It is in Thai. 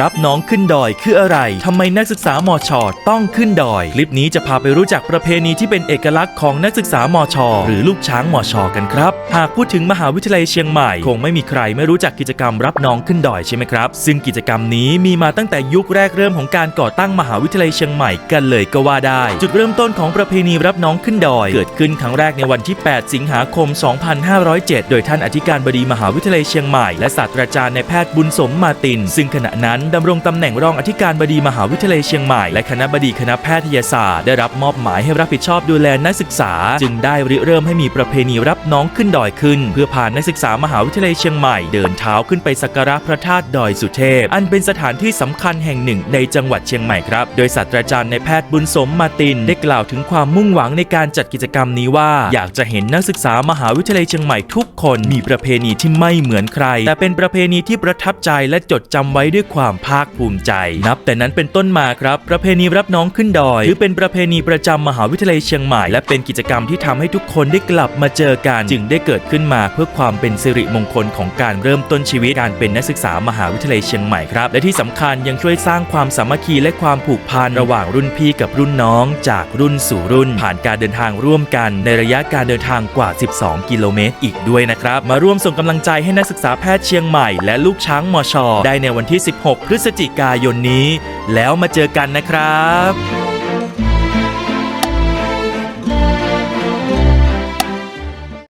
รับน้องขึ้นดอยคืออะไร ทำไมนักศึกษามอชอต้องขึ้นดอย คลิปนี้จะพาไปรู้จักประเพณีที่เป็นเอกลักษณ์ของนักศึกษามอชอหรือลูกช้างมอชอกันครับ หากพูดถึงมหาวิทยาลัยเชียงใหม่ คงไม่มีใครไม่รู้จักกิจกรรมรับน้องขึ้นดอยใช่ไหมครับ ซึ่งกิจกรรมนี้มีมาตั้งแต่ยุคแรกเริ่มของการก่อตั้งมหาวิทยาลัยเชียงใหม่กันเลยก็ว่าได้ จุดเริ่มต้นของประเพณีรับน้องขึ้นดอย เกิดขึ้นครั้งแรกในวันที่ 8 สิงหาคม 2507 โดยท่านอธิการบดีมหาวิทยาลัยเชียงใหม่และศาสตราจารย์ในายแพทย์บุญสมมาติน ซึ่งขณะนั้นดำรงตำแหน่งรองอธิการบดีมหาวิทยาลัยเชียงใหม่และคณะบดีคณะแพทยศาสตร์ได้รับมอบหมายให้รับผิดชอบดูแลนักศึกษา จึงได้ริเริ่มให้มีประเพณีรับน้องขึ้นดอยขึ้น เพื่อพานักศึกษามหาวิทยาลัยเชียงใหม่เดินเท้าขึ้นไปสักการะพระธาตุดอยสุเทพ อันเป็นสถานที่สำคัญแห่งหนึ่งในจังหวัดเชียงใหม่ครับ โดยศาสตราจารย์ในแพทย์บุญสมมาติน ได้กล่าวถึงความมุ่งหวังในการจัดกิจกรรมนี้ว่า อยากจะเห็นนักศึกษามหาวิทยาลัยเชียงใหม่ทุกคนมีประเพณีที่ไม่เหมือนใคร แต่เป็นประเพณีที่ประทับใจและจดจำไว้ด้วยความภาคภูมิใจ นับแต่นั้นเป็นต้นมาครับ ประเพณีรับน้องขึ้นดอยถือเป็นประเพณีประจำมหาวิทยาลัยเชียงใหม่ และเป็นกิจกรรมที่ทำให้ทุกคนได้กลับมาเจอกัน จึงได้เกิดขึ้นมาเพื่อความเป็นสิริมงคลของการเริ่มต้นชีวิตการเป็นนักศึกษามหาวิทยาลัยเชียงใหม่ครับและที่สำคัญยังช่วยสร้างความสามัคคีและความผูกพันระหว่างรุ่นพี่กับรุ่นน้อง จากรุ่นสู่รุ่น ผ่านการเดินทางร่วมกัน ในระยะการเดินทางกว่า 12 กิโลเมตรอีกด้วยนะครับ มาร่วมส่งกำลังใจให้นักศึกษาแพทย์เชียงใหม่และลูกช้างมอชอได้ในวันที่16 พฤศจิกายนนี้ แล้วมาเจอกันนะครับ